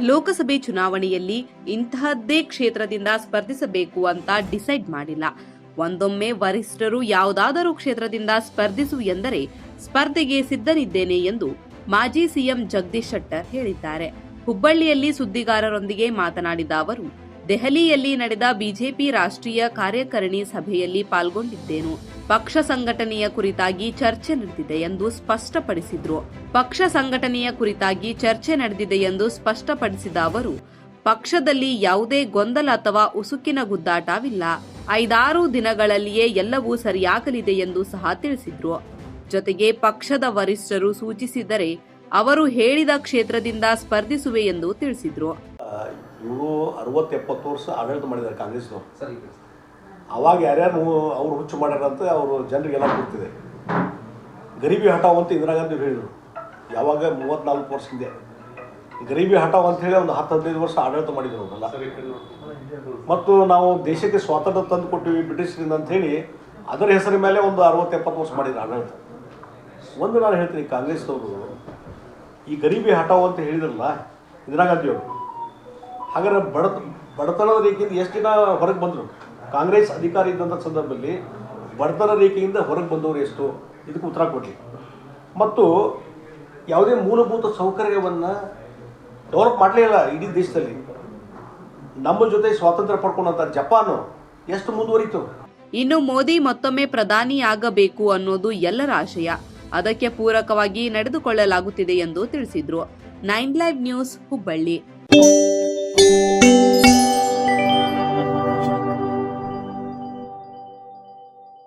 ಲೋಕಸಭೆ ಚುನಾವಣೆಯಲ್ಲಿ ಇಂತಹದ್ದೇ ಕ್ಷೇತ್ರದಿಂದ ಸ್ಪರ್ಧಿಸಬೇಕು ಅಂತ ಡಿಸೈಡ್ ಮಾಡಿಲ್ಲ. ಒಂದೊಮ್ಮೆ ವರಿಷ್ಠರು ಯಾವುದಾದರೂ ಕ್ಷೇತ್ರದಿಂದ ಸ್ಪರ್ಧಿಸು ಎಂದರೆ ಸ್ಪರ್ಧೆಗೆ ಸಿದ್ಧನಿದ್ದೇನೆ ಎಂದು ಮಾಜಿ ಸಿಎಂ ಜಗದೀಶ್ ಶೆಟ್ಟರ್ ಹೇಳಿದ್ದಾರೆ. ಹುಬ್ಬಳ್ಳಿಯಲ್ಲಿ ಸುದ್ದಿಗಾರರೊಂದಿಗೆ ಮಾತನಾಡಿದ ಅವರು ದೆಹಲಿಯಲ್ಲಿ ನಡೆದ ಬಿಜೆಪಿ ರಾಷ್ಟ್ರೀಯ ಕಾರ್ಯಕಾರಿಣಿ ಸಭೆಯಲ್ಲಿ ಪಾಲ್ಗೊಂಡಿದ್ದೇನು. ಪಕ್ಷ ಸಂಘಟನೆಯ ಕುರಿತಾಗಿ ಚರ್ಚೆ ನಡೆದಿದೆ ಎಂದು ಸ್ಪಷ್ಟಪಡಿಸಿದ್ರು. ಪಕ್ಷ ಸಂಘಟನೆಯ ಕುರಿತಾಗಿ ಚರ್ಚೆ ನಡೆದಿದೆ ಎಂದು ಸ್ಪಷ್ಟಪಡಿಸಿದ ಅವರು, ಪಕ್ಷದಲ್ಲಿ ಯಾವುದೇ ಗೊಂದಲ ಅಥವಾ ಉಸುಕಿನ ಗುದ್ದಾಟವಿಲ್ಲ. ಐದಾರು ದಿನಗಳಲ್ಲಿಯೇ ಎಲ್ಲವೂ ಸರಿಯಾಗಲಿದೆ ಎಂದು ಸಹ ತಿಳಿಸಿದ್ರು. ಜೊತೆಗೆ ಪಕ್ಷದ ವರಿಷ್ಠರು ಸೂಚಿಸಿದರೆ, ಅವರು ಹೇಳಿದ ಕ್ಷೇತ್ರದಿಂದ ಸ್ಪರ್ಧಿಸುವೆ ಎಂದು ತಿಳಿಸಿದ್ರು. ಇವರು ಅರವತ್ತು ಎಪ್ಪತ್ತು ವರ್ಷ ಆಡಳಿತ ಮಾಡಿದ್ದಾರೆ ಕಾಂಗ್ರೆಸ್ನವ್ರು. ಸರಿ ಅವಾಗ ಯಾರ್ಯಾರು ಅವ್ರು ಹುಚ್ಚು ಮಾಡ್ಯಾರಂತ ಅವರು ಜನರಿಗೆಲ್ಲ ಗೊತ್ತಿದೆ ಗರೀಬಿ ಹಟಾವ್ ಅಂತ ಇಂದಿರಾ ಗಾಂಧಿ ಹೇಳಿದರು. ಯಾವಾಗ ಮೂವತ್ತ್ನಾಲ್ಕು ವರ್ಷ ಹಿಂದೆ. ಗರೀಬಿ ಹಠಾವ್ ಅಂತ ಹೇಳಿ ಒಂದು ಹತ್ತು ಹದಿನೈದು ವರ್ಷ ಆಡಳಿತ ಮಾಡಿದ್ರು ಅವರೆಲ್ಲ. ಮತ್ತು ನಾವು ದೇಶಕ್ಕೆ ಸ್ವಾತಂತ್ರ್ಯ ತಂದು ಕೊಟ್ಟಿವಿ ಬ್ರಿಟಿಷರಿಂದ ಅಂತ ಹೇಳಿ ಅದರ ಹೆಸರಿನ ಮೇಲೆ ಒಂದು ಅರವತ್ತು ಎಪ್ಪತ್ತು ವರ್ಷ ಮಾಡಿದ್ರು ಆಡಳಿತ. ಒಂದು ನಾನು ಹೇಳ್ತೀನಿ ಕಾಂಗ್ರೆಸ್ನವರು ಈ ಗರೀಬಿ ಹಠಾವ್ ಅಂತ ಹೇಳಿದ್ರಲ್ಲ ಇಂದಿರಾ ಗಾಂಧಿಯವರು ಹಾಗಾದ್ರೆ ಬಡ ಬಡತನದ ರೇಖೆಯಿಂದ ಎಷ್ಟು ದಿನ ಹೊರಗೆ ಬಂದರು? ಕಾಂಗ್ರೆಸ್ ಅಧಿಕಾರ ಇದ್ದಂಥ ಸಂದರ್ಭದಲ್ಲಿ ಬಡತನ ರೇಖೆಯಿಂದ ಹೊರಗೆ ಬಂದವರು ಎಷ್ಟು? ಇದಕ್ಕೆ ಉತ್ತರ ಕೊಡಲಿ. ಮತ್ತು ಯಾವುದೇ ಮೂಲಭೂತ ಸೌಕರ್ಯವನ್ನು ಡೆವಲಪ್ ಮಾಡಲೇ ಇಲ್ಲ ಇಡೀ ದೇಶದಲ್ಲಿ. ನಮ್ಮ ಜೊತೆ ಸ್ವಾತಂತ್ರ್ಯ ಪಡ್ಕೊಂಡಂಥ ಜಪಾನು ಎಷ್ಟು ಮುಂದುವರಿತು? ಇನ್ನು ಮೋದಿ ಮತ್ತೊಮ್ಮೆ ಪ್ರಧಾನಿಯಾಗಬೇಕು ಅನ್ನೋದು ಎಲ್ಲರ ಆಶಯ. ಅದಕ್ಕೆ ಪೂರಕವಾಗಿ ನಡೆದುಕೊಳ್ಳಲಾಗುತ್ತಿದೆ ಎಂದು ತಿಳಿಸಿದ್ರು. Nine live news Hubballi.